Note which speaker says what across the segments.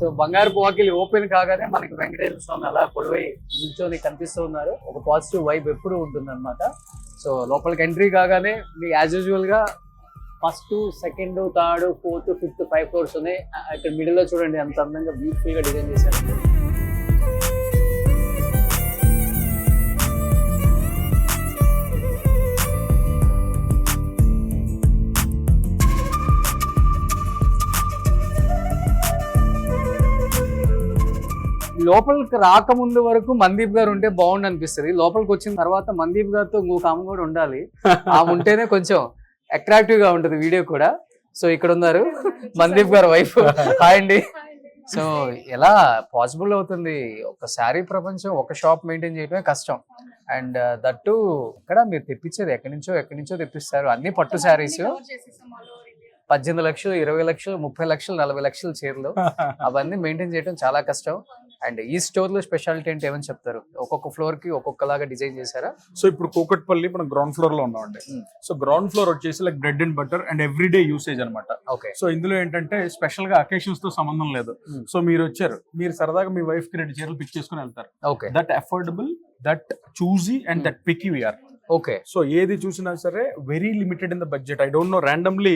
Speaker 1: So బంగారు వాకిలి open కాగానే మనకి వెంకటేశ్వర స్వామి అలా పొడివై నిల్చొని కనిపిస్తూ ఉన్నారు. ఒక పాజిటివ్ వైబ్ ఎప్పుడు ఉంటుంది అనమాట సో లోపలికి ఎంట్రీ కాగానే మీకు యాజ్ యూజువల్గా first second third fourth fifth five floors ఉన్నాయి. ఇక్కడ మిడిల్లో చూడండి ఎంత అందంగా బ్యూటిఫుల్గా డిజైన్ చేశారు. లోపలికి రాకముందు వరకు మందీప్ గారు ఉంటే బాగుండు అనిపిస్తుంది లోపలికి వచ్చిన తర్వాత మందీప్ గారితో ఇంకొక ఆమె కూడా ఉండాలి. ఆమె ఉంటేనే కొంచెం అట్రాక్టివ్గా ఉంటుంది వీడియో కూడా. సో ఇక్కడ ఉన్నారు మందీప్ గారు వైఫ్. హాయ్ అండి. సో ఎలా పాసిబుల్ అవుతుంది? ఒక శారీ ప్రపంచం ఒక షాప్ మెయింటైన్ చేయడమే కష్టం. అండ్ దట్టు ఇక్కడ మీరు తెప్పించేది ఎక్కడి నుంచో ఎక్కడి నుంచో తెప్పిస్తారు. అన్ని పట్టు శారీస్. పద్దెనిమిది లక్షలు ఇరవై లక్షలు ముప్పై లక్షలు నలభై లక్షల చీరలు. అవన్నీ మెయింటైన్ చేయడం చాలా కష్టం. అండ్ ఈ స్టోర్లో స్పెషాలిటీ అంటే ఏమని చెప్తారు? ఒక్కొక్క ఫ్లోర్కి ఒక్కొక్కలాగా డిజైన్ చేశారా?
Speaker 2: సో ఇప్పుడు కూకట్పల్లి మనం గ్రౌండ్ ఫ్లోర్లో ఉన్నామండి. సో గ్రౌండ్ ఫ్లోర్ వచ్చేసి like bread and butter and everyday usage అనమాట
Speaker 1: ఓకే.
Speaker 2: సో ఇందులో ఏంటంటే స్పెషల్గా అకేషన్స్తో సంబంధం లేదు. సో మీరు వచ్చారు. మీరు సరదాగా మీ వైఫ్కి రెండు చీరలు పిక్ చేసుకుని వెళ్తారు.
Speaker 1: Okay.
Speaker 2: That affordable that choosy and. That పికి we are
Speaker 1: okay
Speaker 2: so ఏది చూసినా సరే very limited in the budget I don't know randomly.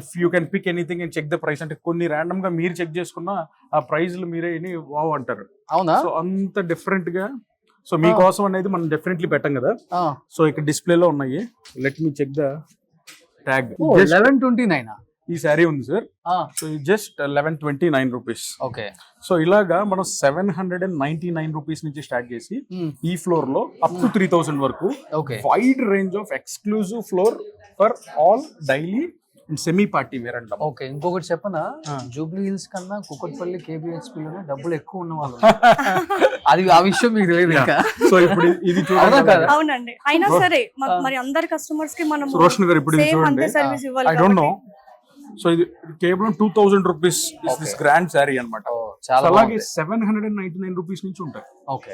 Speaker 2: If you can pick anything and check the price అంటే కొన్ని ర్యాండమ్గా మీరు చెక్ చేసుకున్న ఆ ప్రైజ్లు మీరే వావ్ అంటారు.
Speaker 1: అవునా?
Speaker 2: సో అంత డిఫరెంట్గా సో మీకోసం అనేది మనం డెఫినెట్లీ పెట్టాం కదా. సో ఇక్కడ డిస్ప్లే లో ఉన్నాయి. Let me check the tag
Speaker 1: eleven twenty nine
Speaker 2: ఈ శారీ ఉంది sir so just eleven twenty nine rupees
Speaker 1: okay.
Speaker 2: So ఇలాగా మనం seven hundred and ninety nine rupees నుంచి స్టార్ట్ చేసి ఈ ఫ్లోర్లో అప్ టు త్రీ థౌసండ్ వరకు
Speaker 1: okay
Speaker 2: wide range of exclusive floor for all daily and semi party wear అంటాం
Speaker 1: okay ఇంకొకటి చెప్పనా. జూబ్లీ హిల్స్ కన్నా కుకట్పల్లి కేబిహెచ్పి లోనే డబ్బులు ఎక్కువ ఉన్న వాళ్ళు. అది ఆ విషయం మీకు తెలియదు ఇంకా.
Speaker 2: సో ఇప్పుడు ఇది చూడండి.
Speaker 1: కదా?
Speaker 3: అవునండి. అయినా సరే. మరి అందరి కస్టమర్స్కి మనం
Speaker 2: రోషన్ గారు ఇప్పుడు ఇది చూడండి. I don't no. సో ఇది కేవలం two thousand rupees is this. Grand sari అనమాట
Speaker 1: చాలా
Speaker 2: అలాగే seven hundred and ninety nine rupees నుంచి ఉంటాయి.
Speaker 1: ఓకే.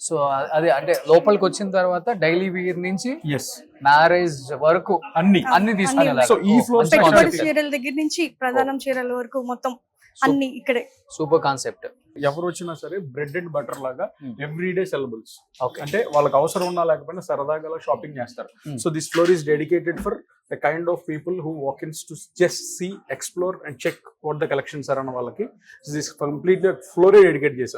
Speaker 1: సో అదే అంటే లోపలికి వచ్చిన తర్వాత డైలీ వీర్ నుంచి
Speaker 2: ఎస్
Speaker 1: మ్యారేజ్ వరకు
Speaker 2: అన్ని.
Speaker 1: అన్ని తీసుకొని.
Speaker 2: So, ఈ
Speaker 3: పెట్టుబడి
Speaker 2: concept.
Speaker 3: చీరల దగ్గర నుంచి ప్రధానం చీరల వరకు మొత్తం అన్ని ఇక్కడే.
Speaker 1: సూపర్ కాన్సెప్ట్
Speaker 2: ఎవరు వచ్చినా సరే బ్రెడ్ అండ్ బటర్ లాగా. ఎవ్రీ డే సెలబుల్స్ అంటే వాళ్ళకి అవసరం ఉన్నా లేకపోయినా సరదాగా షాపింగ్ చేస్తారు. So this floor is dedicated for the kind of people who walk ins to just see explore and check what the collections are అన్న వాళ్ళకి. దిస్ కంప్లీట్లీ ఫ్లోరే డెడికేట్ చేశాం.